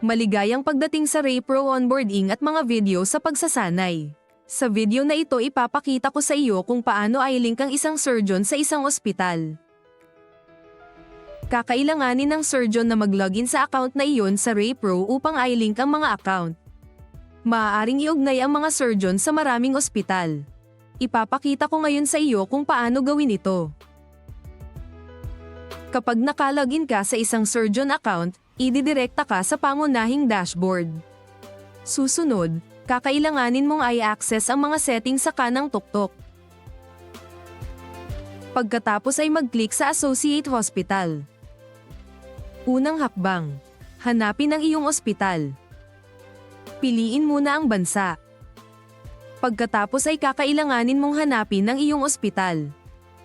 Maligayang pagdating sa Ray Pro onboarding at mga video sa pagsasanay. Sa video na ito ipapakita ko sa iyo kung paano i-link ang isang surgeon sa isang ospital. Kakailanganin ng surgeon na mag-login sa account na iyon sa Ray Pro upang i-link ang mga account. Maaaring iugnay ang mga surgeon sa maraming ospital. Ipapakita ko ngayon sa iyo kung paano gawin ito. Kapag nakalogin ka sa isang surgeon account, ididirekta ka sa pangunahing dashboard. Susunod, kakailanganin mong i-access ang mga settings sa kanang tuktok. Pagkatapos ay mag-click sa Associate Hospital. Unang hakbang. Hanapin ang iyong ospital. Piliin muna ang bansa. Pagkatapos ay kakailanganin mong hanapin ang iyong ospital.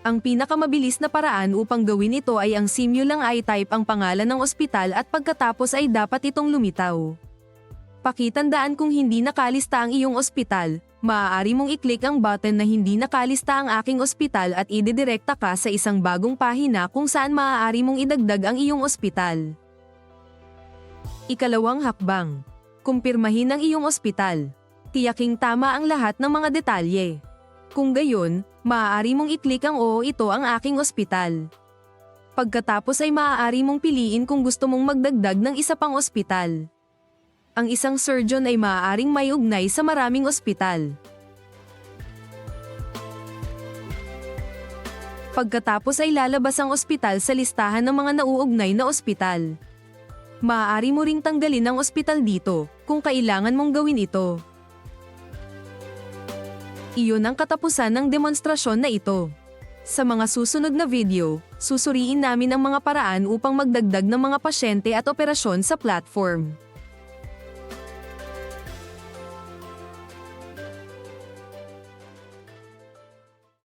Ang pinakamabilis na paraan upang gawin ito ay ang simyo lang i-type ang pangalan ng ospital at pagkatapos ay dapat itong lumitaw. Pakitandaan kung hindi nakalista ang iyong ospital, maaari mong i-click ang button na hindi nakalista ang aking ospital at ididirekta ka sa isang bagong pahina kung saan maaari mong idagdag ang iyong ospital. Ikalawang hakbang. Kumpirmahin ang iyong ospital. Tiyaking tama ang lahat ng mga detalye. Kung gayon, maaari mong i-click ang oo ito ang aking ospital. Pagkatapos ay maaari mong piliin kung gusto mong magdagdag ng isa pang ospital. Ang isang surgeon ay maaaring may ugnay sa maraming ospital. Pagkatapos ay lalabas ang ospital sa listahan ng mga nauugnay na ospital. Maaari mo ring tanggalin ang ospital dito, kung kailangan mong gawin ito. Iyon ang katapusan ng demonstrasyon na ito. Sa mga susunod na video, susuriin namin ang mga paraan upang magdagdag ng mga pasyente at operasyon sa platform.